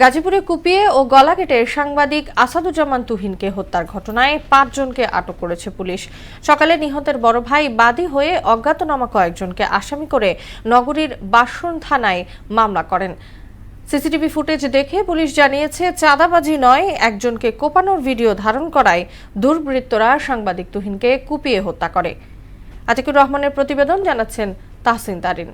গাজীপুরে কুপিয়ে ও গলা কেটে সাংবাদিক আসাদুজ্জামান তুহিনকে হত্যার ঘটনায় পাঁচজনকে আটক করেছে পুলিশ। সকালে নিহতের বড় ভাই বাদী হয়ে অজ্ঞাতনামা কয়েকজনকে আসামি করে নগরীর বাসন থানায় মামলা করেন। সিসিটিভি ফুটেজ দেখে পুলিশ জানিয়েছে, চাঁদাবাজি নয়, একজনকে কোপানোর ভিডিও ধারণ করায় দুর্বৃত্তরা সাংবাদিক তুহিনকে কুপিয়ে হত্যা করে। আতিকুর রহমানের প্রতিবেদন জানাচ্ছেন তাহসিন তারিন।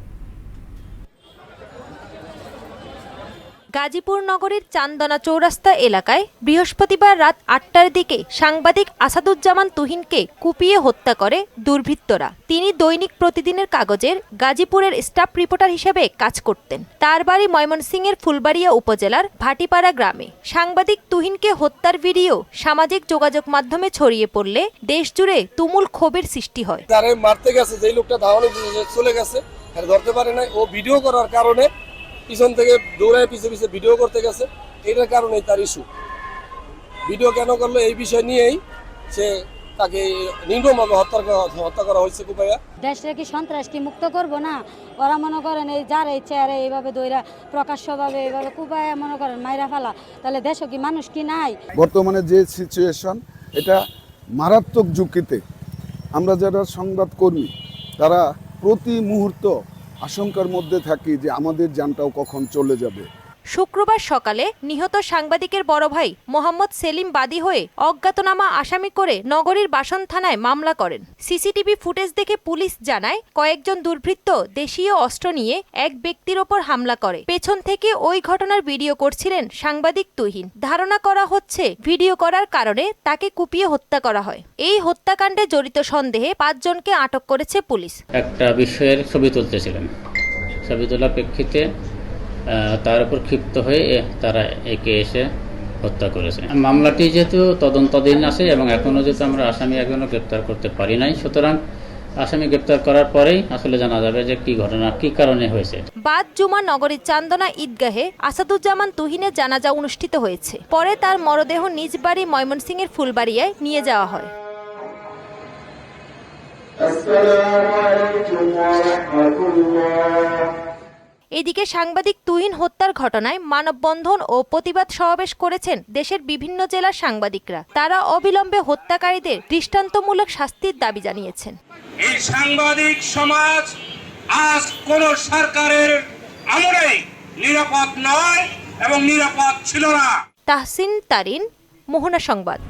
গাজীপুর নগরীর চান্দনা চৌরাস্তা এলাকায় বৃহস্পতিবার রাত আটটার দিকে সাংবাদিক আসাদুজ্জামান তুহিনকে কুপিয়ে হত্যা করে দুর্বৃত্তরা। তিনি দৈনিক প্রতিদিনের কাগজের গাজীপুরের স্টাফ রিপোর্টার হিসেবে কাজ করতেন। তার বাড়ি ময়মনসিংহের ফুলবাড়িয়া উপজেলার ভাটিপাড়া গ্রামে। সাংবাদিক তুহিনকে হত্যার ভিডিও সামাজিক যোগাযোগ মাধ্যমে ছড়িয়ে পড়লে দেশজুড়ে তুমুল ক্ষোভের সৃষ্টি হয়। মারতে গেছে লোকটা চলে গেছে ধরতে পারে নাই। ও ভিডিও করার কারণে পিছন থেকে দৌড়ায় পিছে পিছে ভিডিও করতে গেছে। এটার কারণেই তার ইস্যু ভিডিও কেন করল এই বিষয় নিয়েই সে তাকে নির্মমভাবে হত্যা করা হত্যা করা হয়েছে কুপাইয়া। দেশটা কি সন্ত্রাস কি মুক্ত করব না? ওরা মনে করেন এই যার এই চেয়ারে এইভাবে দইরা প্রকাশ্যভাবে এইভাবে কুবায় মনে করেন মাইরা ফেলা। তাহলে দেশও কি মানুষ কি নাই? বর্তমানে যে সিচুয়েশন এটা মারাত্মক ঝুঁকিতে আমরা যারা সংবাদকর্মী তারা প্রতি মুহূর্ত আশঙ্কার মধ্যে থাকি যে আমাদের যানটাও কখন চলে যাবে। শুক্রবার সকালে নিহত সাংবাদিকের বড় ভাই মোহাম্মদ সেলিম বাদী হয়ে অজ্ঞাতনামা আসামি করে নগরীর বাসন থানায় মামলা করেন। সিসিটিভি ফুটেজ দেখে পুলিশ জানায়, কয়েকজন দুর্বৃত্ত দেশীয় অস্ত্র নিয়ে এক ব্যক্তির ওপর হামলা করে। পেছন থেকে ওই ঘটনার ভিডিও করছিলেন সাংবাদিক তুহিন। ধারণা করা হচ্ছে, ভিডিও করার কারণে তাকে কুপিয়ে হত্যা করা হয়। এই হত্যাকাণ্ডে জড়িত সন্দেহে পাঁচজনকে আটক করেছে পুলিশ। একটা বিষয়ের ছবি তুলতেছিলেন। ছবি তোলার প্রেক্ষিতে তার উপর ক্ষিপ্ত হয়ে তারা একে এসে হত্যা করেছে। মামলাটি যেহেতু তদন্তাধীন আছে এবং এখনও যেহেতু আমরা আসামি এখনও গ্রেপ্তার করতে পারি নাই সুতরাং আসামি গ্রেপ্তার করার পরেই আসলে জানা যাবে যে কি ঘটনা কি কারণে হয়েছে। বাদ জুমা নগরীর চান্দনা ঈদগাহে আসাদুজ্জামান তুহিনের জানাজা অনুষ্ঠিত হয়েছে। পরে তার মরদেহ নিজ বাড়ি ময়মনসিংহের ফুলবাড়িয়ায় নিয়ে যাওয়া হয়। এদিকে সাংবাদিক তুহিন হত্যার ঘটনায় মানববন্ধন ও প্রতিবাদ সমাবেশ করেছেন দেশের বিভিন্ন জেলার সাংবাদিকরা। তারা অবিলম্বে হত্যাকারীদের দৃষ্টান্তমূলক শাস্তির দাবি জানিয়েছেন। এই সাংবাদিক সমাজ আজ কোন সরকারের আমলেই নিরাপদ নয় এবং নিরাপদ ছিল না। তাহসিন তারিন মোহনা সংবাদ।